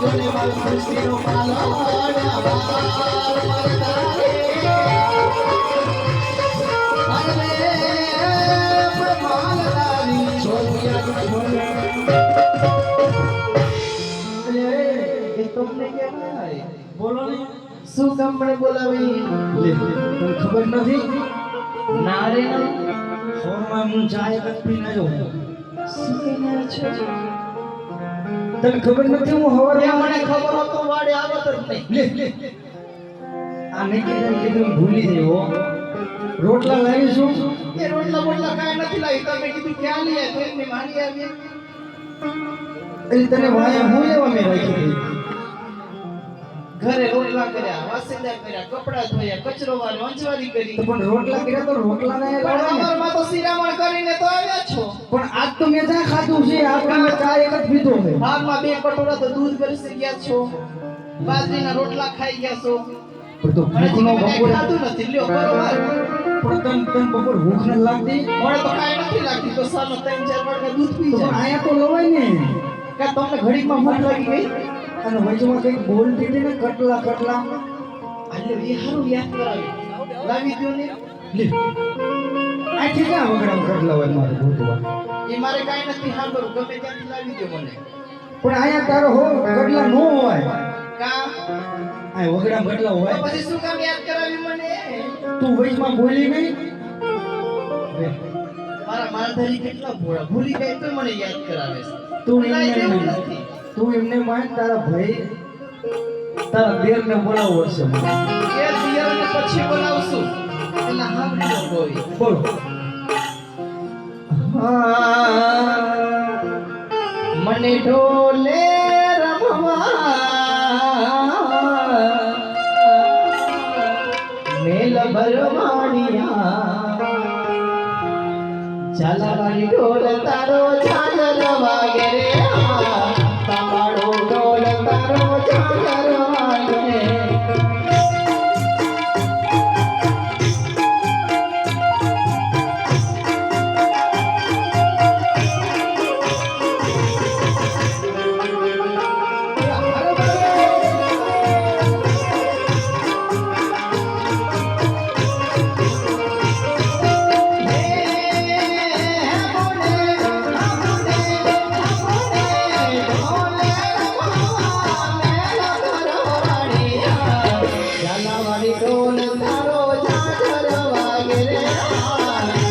જોને મારી સૃષ્ટિનો મને. અરે, એ તમને કેમ આવે? બોલો ને. શું કામ મને બોલાવી? લે, તને ખબર નથી? ના રે ફોનમાં હું ચાય કપ ના આવ્યો શું કહીને છો? તને ખબર નથી હું એ મને ખબર હતો તો વાડે આવત જ નહીં. લે લે આ નહીં કીધું કીધું ભૂલી ગયો રોટલા લાવી છું એ રોટલા બોટલા કાંઈ નથી લાવી તમે કીધું ક્યાં લઈ આવ્યા? તો મારી આવી એ તને વાયા હું લેવા મેં રાખી હતી ઘરે રોટલા કર્યા વાસીદાર કર્યા કપડા ધોયા કચરો વાળ્યો અંજવારી કરી. પણ રોટલા કર્યા તો રોટલા ને પણ ને. તો શિરામણ કરીને તો આવ્યા છો. પણ આજ તો મેં જ્યાં ખાધું છે આપણે મેં ચા એક જ પીધો છે. હાલમાં બે કટોરા તો દૂધ કરી ગયા છો. બાજરીના રોટલા ખાઈ ગયા છો. પણ તો ભૂખનો બપોરે મેં ખાધું નથી? લ્યો બરોબર પણ તને તને બપોર ભૂખ નથી લાગતી. મને તો કાંઈ નથી લાગતી તો સામે ત્રણ ચાર વાટકા દૂધ પી જાય આયા તો લવાય ને. કાં તમને ઘડીકમાં ભૂખ લાગી ગઈ? અને વચમાં કઈ બોલતી હતી ને કટલા કટલા. એટલે એ સારું યાદ કરાવી લાવી દો ને. લે. ક્યાં વગડામ કટલા હોય મારે ભૂતવા એ મારે કાંઈ નથી સાંભળવું. ગમે ત્યાંથી લાવી દ્યો મને. પણ આયા તારો હો કટલા નો હોય. કાં? આ વગડામ કટલા હોય. પછી શું કામ યાદ કરાવી મને? તું વચમાં બોલી નહીં મારા મારા કેટલા ભોળા. ભૂલી જાય તો મને યાદ કરાવે છે. તું. નથી. તું એમને માન તારા ભાઈ તારા દેરને બોલાવો છે એ દિયર દિયરને પછી બોલાવશું. એટલે સાંભળી લો કોઈ બોલો. મને ઢોલે રમવા. મેલ ભરવાડિયા. ચાલાવાળી ઢોલ Yeah.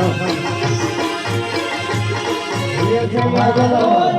Thank you.